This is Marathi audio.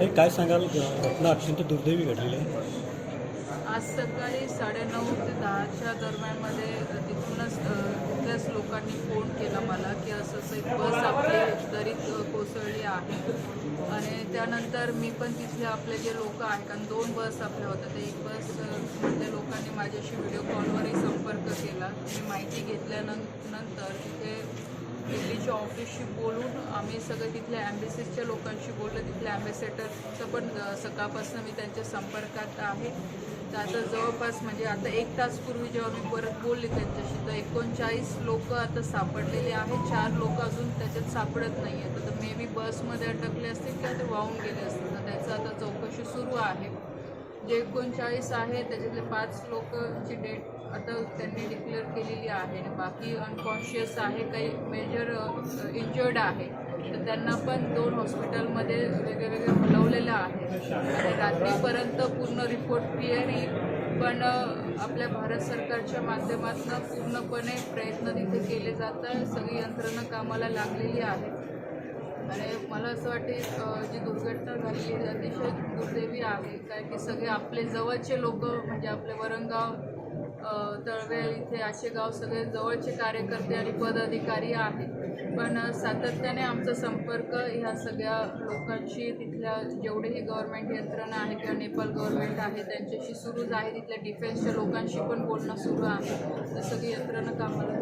हे काय सांगाल? घटना अत्यंत दुर्दैवी घडलेली आहे. आज सकाळी साडेनऊ ते दहाच्या दरम्यानमध्ये तिथूनच तिथल्याच लोकांनी फोन केला मला की असं असं एक बस आपली दरीत कोसळली आहे. आणि त्यानंतर मी पण तिथले आपले जे लोक आहेत कारण दोन बस आपल्या होत्या ते एक बस मधल्या लोकांनी माझ्याशी व्हिडिओ कॉलवरही संपर्क केला. मी माहिती घेतल्यानंतर तिथे दिल्लीच्या ऑफिसशी बोलून आम्ही सगळं तिथल्या ॲम्बेसीसच्या लोकांशी बोललो. तिथल्या ॲम्बेसेडरचं पण सकाळपासून मी त्यांच्या संपर्कात आहे. तर आता जवळपास म्हणजे आता एक तासपूर्वी जेव्हा मी परत बोलले त्यांच्याशी तर एकोणचाळीस लोक आता सापडलेले आहेत. चार लोक अजून त्याच्यात सापडत नाही आहेत. तर मे बी बसमध्ये अटकले असतील किंवा ते वाहून गेले असतील. तर त्याचं आता चौकशी सुरू आहे. जे एकोणचाळीस आहे त्याच्यातले पाच लोकची डेट आता त्यांनी डिक्लेअर केलेली आहे. आणि बाकी अनकॉन्शियस आहे काही मेजर इंजर्ड आहे. तर त्यांना पण दोन हॉस्पिटलमध्ये वेगळे वेगळे बोलवलेलं आहे. आणि रात्रीपर्यंत पूर्ण रिपोर्ट क्लिअर येईल. पण आपल्या भारत सरकारच्या माध्यमातून पूर्णपणे प्रयत्न तिथे केले जात आहे सगळी यंत्रणा कामाला लागलेली आहे आणि मला असं वाटते जी दुर्घटना झाली आहे अतिशय दुर्दैवी आहे. कारण की सगळे आपले जवळचे लोक म्हणजे आपले वरणगाव तळवे इथे इथे आशेगाव सगळे जवळचे कार्यकर्ते आणि पदाधिकारी आहेत. पण सातत्याने आमचा संपर्क ह्या सगळ्या लोकांशी तिथल्या जेवढेही गव्हर्नमेंट यंत्रणा आहे किंवा नेपाळ गव्हर्नमेंट आहे त्यांच्याशी सुरूच आहे. तिथल्या डिफेन्सच्या लोकांशी पण बोलणं सुरू आहे. तर सगळी यंत्रणा कामाला